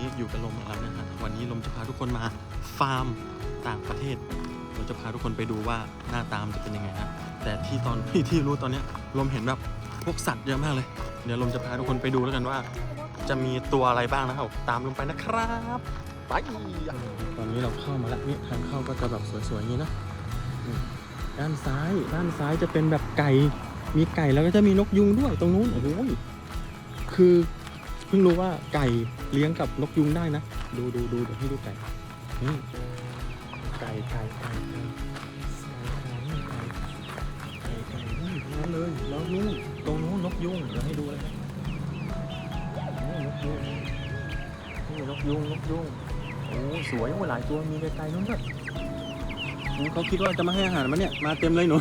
นี้อยู่กับลมแล้วนะฮะวันนี้ลมจะพาทุกคนมาฟาร์มต่างประเทศลมจะพาทุกคนไปดูว่าหน้าตามจะเป็นยังไงนะแต่ที่ตอนที่ที่รู้ตอนนี้ลมเห็นแบบพวกสัตว์เยอะมากเลย เดี๋ยวลมจะพาทุกคนไปดูแล้วกันว่า จะมีตัวอะไรบ้างนะครับ ตามลงไปนะครับไปตอนนี้เราเข้ามาแล้วนี่ทางเข้าก็จะแบบสวยๆอย่างนี้นะด้านซ้ายด้านซ้ายจะเป็นแบบไก่มีไก่แล้วก็จะมีนกยุงด้วยตรงนู้นโอ้โหคือ เพิ่งรู้ว่าไก่เลี้ยงกับนกยุงได้นะ ดูดูดูเดี๋ยวให้ดูไก่นี่ไก่ไก่ไก่ไก่ไก่ไก่นี่นั้นเลยแล้วนู่นตรงนู้นนกยุงเดี๋ยวให้ดูเลยนะนี่นกยุงนี่นกยุงนกยุงโอ้สวยโอ้หลายตัวมีไกลๆนู้นด้วยอืมเขาคิดว่าจะมาให้อาหารมันเนี่ยมาเต็มเลยหนู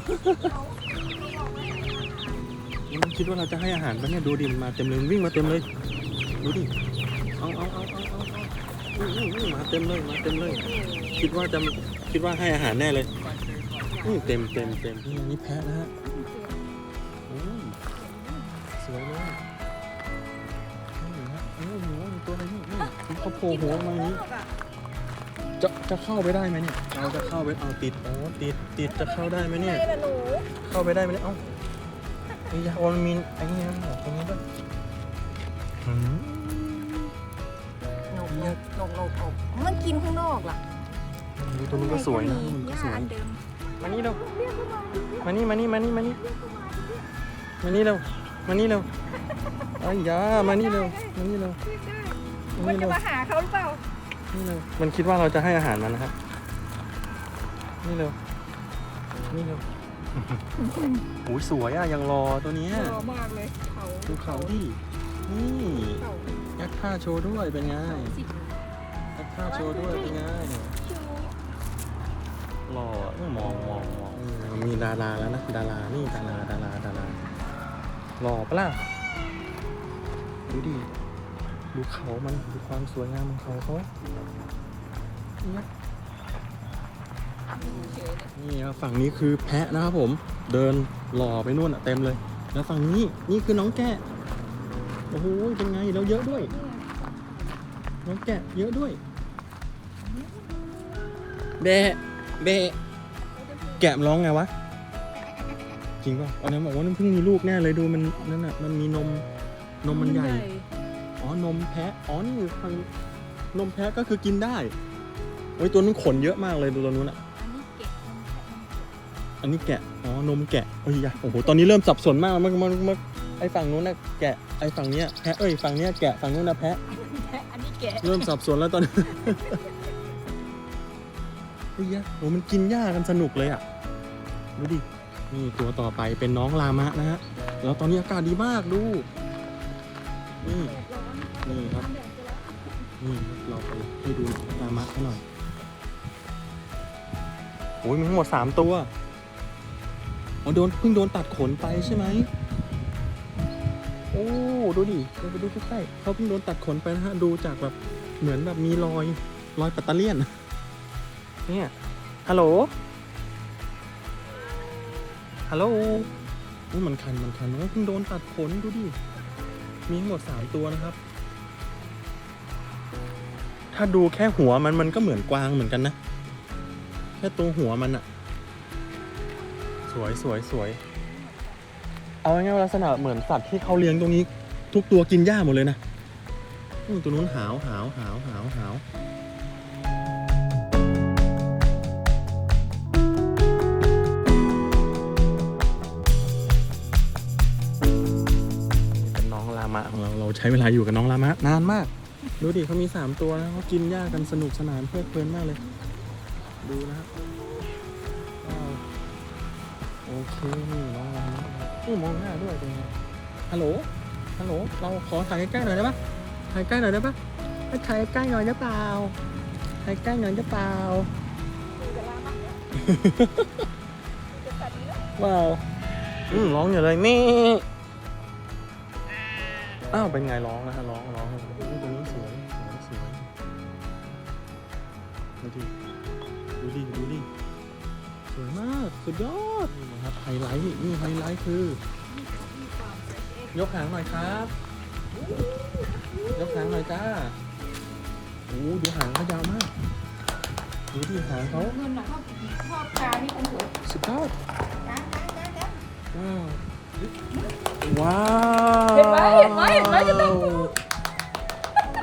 มันคิดว่าเราจะให้อาหารมันเนี่ยดูดิมันมาเต็มเลยวิ่งมาเต็มเลย ดูดิ เอาเอาเอาเอาเอาเอาอื้ออื้ออื้อมาเต็มเลย มาเต็มเลย คิดว่าจะคิดว่าให้อาหารแน่เลยอื้อเต็มเต็มเต็มนี่อันนี่แพะนะฮะอืมสวยเลยนี่ฮะโอ้โหมีตัวอะไรนี่นี่มันเขาโผล่หัวมาอย่างนี้จะจะเข้าไปได้ไหมเนี่ย เราจะเข้าไปเอาติดอ๋อติดติดจะเข้าได้ไหมเนี่ยใช่ละหนูเข้าไปได้ไหมเนี่ย เอ้าไอ้ยาออนมีไอ้นี่นะตรงนี้ด้วย หืมนกนกนกนกนกมันกินข้างนอกล่ะดูตัวนู้นก็สวยนะมันก็สวยอันเดิมมานี่เร็วมานี่มานี่มานี่มานี่มานี่เร็วมานี่เร็วอ้ยามานี่เร็วมานี่เร็วมามันจะมาหาเขาหรือเปล่านี่เร็วมันคิดว่าเราจะให้อาหารมันนะครับนี่เร็วนี่เร็วโอ้ยสวยอะยังรอตัวเนี้ยรอมากเลยเขาดูเขาดิ นี่เขายักษ์ท่าโชว์ด้วยเป็นไงเขาสิยักษ์ท่าโชว์ด้วยเป็นไงชิวหล่อมองมองมองมีดาราแล้วนะดารานี่ดาราดาราดาราหล่อปะล่ะดูดิดูเขามันดูความสวยงามของเขาเขาเนี่ยนี่ครับฝั่งนี้คือแพะนะครับผม เดินหล่อไปนู่นอะเต็มเลย แล้วฝั่งนี้นี่คือน้องแกะ โอ้โหเป็นไงแล้วเยอะด้วยน้องแกะเยอะด้วยเบะเบะแกะมันร้องไงวะ จริงป่ะอันนี้บอกว่ามันเพิ่งมีลูกแน่เลยดูมันนั่นน่ะมันมีนมนมมันใหญ่ อ๋อนมแพะอ๋อนี่ทางนมแพะก็คือกินได้โอ้ยตัวนู้นขนเยอะมากเลยดูตัวนู้นอะอันนี้เก็บอันนี้แกะ อ๋อ นมแกะ โอ้ยยะโอ้โห ตอนนี้เริ่มสับสนมากแล้วมันมันมันไอฝั่งนู้นน่ะแกะ ไอฝั่งเนี้ยแพะเอ้ยฝั่งเนี้ยแกะฝั่งนู้นน่ะแพะ อันนี้แกะเริ่มสับสนแล้วตอนนี้ เฮ้ยยะโอ้มันกินหญ้ากันสนุกเลยอะดูดิ นี่ตัวต่อไปเป็นน้องลามะนะฮะ แล้วตอนนี้อากาศดีมากดูนี่นี่ครับ นี่เราไปให้ดูลามะให้หน่อยโอ้ยมีทั้งหมดสามตัวอ๋อโดนเพิ่งโดนตัดขนไปใช่ไหม โอ้ดูดิเราไปดูใกล้ๆเขาเพิ่งโดนตัดขนไปนะฮะดูจากแบบเหมือนแบบมีรอยรอยปัตเตอร์เลียนเนี่ยฮัลโหลฮัลโหลนี่มันคันมันคันโอ้เพิ่งโดนตัดขนดูดิมีทั้งหมดสามตัวนะครับ ถ้าดูแค่หัวมันมันก็เหมือนกวางเหมือนกันนะ แค่ตัวหัวมันอะสวยสวยสวย เอาง่ายๆลักษณะเหมือนสัตว์ที่เขาเลี้ยงตรงนี้ ทุกตัวกินหญ้าหมดเลยนะอืมตัวนู้นหาวหาวหาวหาวหาวเป็นน้องลามะของเราเราใช้เวลาอยู่กับน้องลามะนานมาก ดูดิเขามีสามตัวนะเขากินหญ้ากันสนุกสนานเพลิดเพลินมากเลย ดูนะฮะว้าวโอเคนี่น้องลามะ อู้มองหน้าด้วยเป็นไงฮัลโหลฮัลโหลเราขอถ่ายใกล้ๆหน่อยได้ปะถ่ายใกล้หน่อยได้ปะให้ถ่ายใกล้หน่อยได้เปล่าถ่ายใกล้หน่อยได้เปล่าจะลามาจะตัดนี้แล้วว้าวอืมร้องอยู่เลยแม่อ้าวเป็นไงร้องนะฮะร้องร้องโอ้โหตัวนี้สวยสวยสวยดูดิดูดิดูดิส วยมากสุดยอดนี่นะครับไฮไลท์นี่ไฮไลท์คือ ยกหางหน่อยครับ ยกหางหน่อยจ้าโอ้ดูหางเขายาวมากดูดิหางเขาเงินน่ะชอบชอบการนี่คนสวยสุดยอดการการการการว้าวเห็นไหมเห็นไหมเห็นไหมจะต้องดู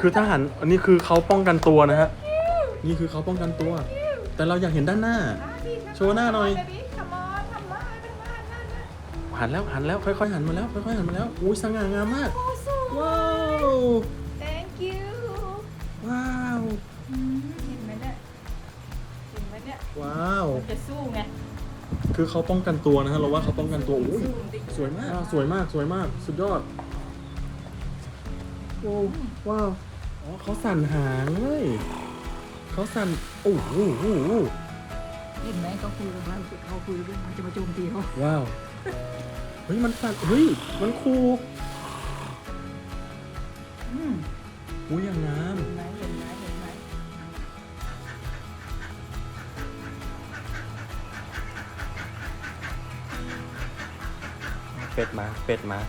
คือทหารอันนี้คือเขาป้องกันตัวนะฮะนี่คือเขาป้องกันตัว แต่เราอยากเห็นด้านหน้า โชว์หน้าหน่อยทำมาทำมาทำมานั่นน่ะหันแล้วหันแล้วค่อยๆหันมาแล้วค่อยๆหันมาแล้วอุ้ยสง่างามมากโอ้สวยว้าว thank you ว้าวอืมเห็นไหมเนี่ยเห็นไหมเนี่ยว้าวมันจะสู้ไงคือเขาป้องกันตัวนะฮะเราว่าเขาป้องกันตัวอุ้ยสู้ดิสวยมากสวยมากสวยมาก สุดยอดโอ้ว้าวอ๋อเขาสั่นหางเลยเขาสั่นโอ้โห เห็นไหมเขาคุยกันว่าเขาคุยกันมันจะมาโจมตีเขาว้าว เฮ้ย มันสั่นเฮ้ย มันคูอืมอุ้ยอย่างงามเห็นไหมเห็นไหมเห็นไหมเป็ดมา เป็ดมา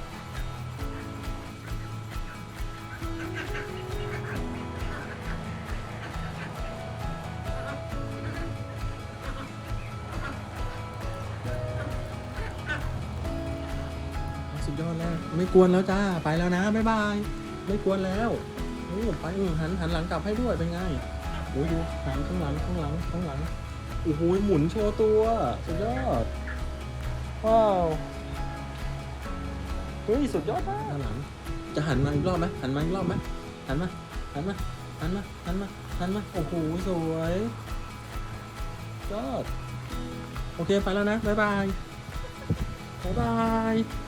สุดยอดแล้ว ไม่กวนแล้วจ้า ไปแล้วนะ บ๊ายบาย ไม่กวนแล้วโอ้ไปเออหันหันหลังกลับให้ด้วยเป็นไงโอ้ยดูหันข้างหลังข้างหลังข้างหลัง โอ้โหหมุนโชว์ตัว สุดยอด ว้าว เฮ้ย สุดยอดมากด้านหลัง จะหันมาอีกรอบไหมหันมาอีกรอบไหมหันมา หันมา หันมา หันมา หันมา โอ้โห สวยยอด โอเค ไปแล้วนะ บ๊ายบาย บ๊ายบาย